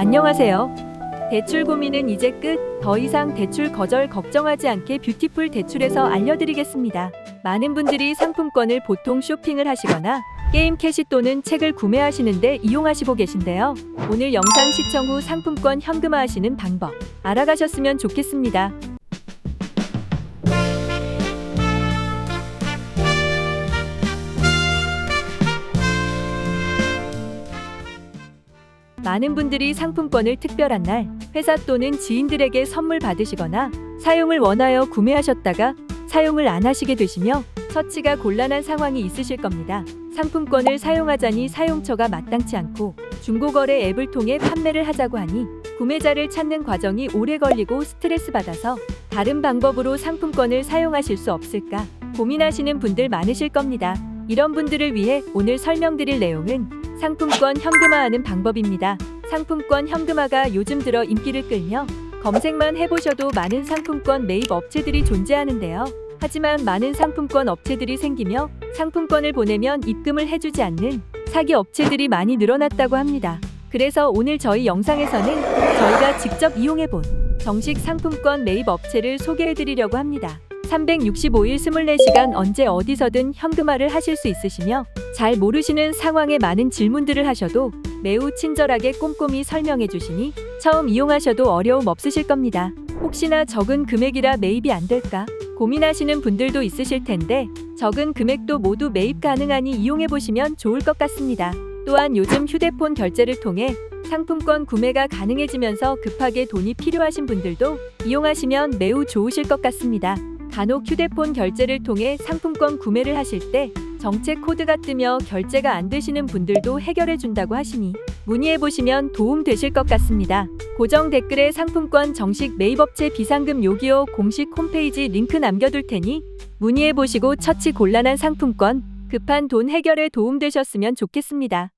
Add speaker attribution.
Speaker 1: 안녕하세요. 대출 고민은 이제 끝. 더 이상 대출 거절 걱정하지 않게 뷰티풀 대출에서 알려드리겠습니다. 많은 분들이 상품권을 보통 쇼핑을 하시거나 게임 캐시 또는 책을 구매하시는데 이용하시고 계신데요. 오늘 영상 시청 후 상품권 현금화하시는 방법 알아가셨으면 좋겠습니다. 많은 분들이 상품권을 특별한 날 회사 또는 지인들에게 선물 받으시거나 사용을 원하여 구매하셨다가 사용을 안 하시게 되시며 처치가 곤란한 상황이 있으실 겁니다. 상품권을 사용하자니 사용처가 마땅치 않고 중고거래 앱을 통해 판매를 하자고 하니 구매자를 찾는 과정이 오래 걸리고 스트레스 받아서 다른 방법으로 상품권을 사용하실 수 없을까 고민하시는 분들 많으실 겁니다. 이런 분들을 위해 오늘 설명드릴 내용은 상품권 현금화하는 방법입니다. 상품권 현금화가 요즘 들어 인기를 끌며 검색만 해보셔도 많은 상품권 매입 업체들이 존재하는데요. 하지만 많은 상품권 업체들이 생기며 상품권을 보내면 입금을 해주지 않는 사기 업체들이 많이 늘어났다고 합니다. 그래서 오늘 저희 영상에서는 저희가 직접 이용해본 정식 상품권 매입 업체를 소개해드리려고 합니다. 365일 24시간 언제 어디서든 현금화를 하실 수 있으시며 잘 모르시는 상황에 많은 질문들을 하셔도 매우 친절하게 꼼꼼히 설명해 주시니 처음 이용하셔도 어려움 없으실 겁니다. 혹시나 적은 금액이라 매입이 안 될까 고민하시는 분들도 있으실 텐데 적은 금액도 모두 매입 가능하니 이용해 보시면 좋을 것 같습니다. 또한 요즘 휴대폰 결제를 통해 상품권 구매가 가능해지면서 급하게 돈이 필요하신 분들도 이용하시면 매우 좋으실 것 같습니다. 간혹 휴대폰 결제를 통해 상품권 구매를 하실 때 정책 코드가 뜨며 결제가 안 되시는 분들도 해결해 준다고 하시니 문의해 보시면 도움 되실 것 같습니다. 고정 댓글에 상품권 정식 매입업체 비상금 요기요 공식 홈페이지 링크 남겨둘 테니 문의해 보시고 처치 곤란한 상품권 급한 돈 해결에 도움 되셨으면 좋겠습니다.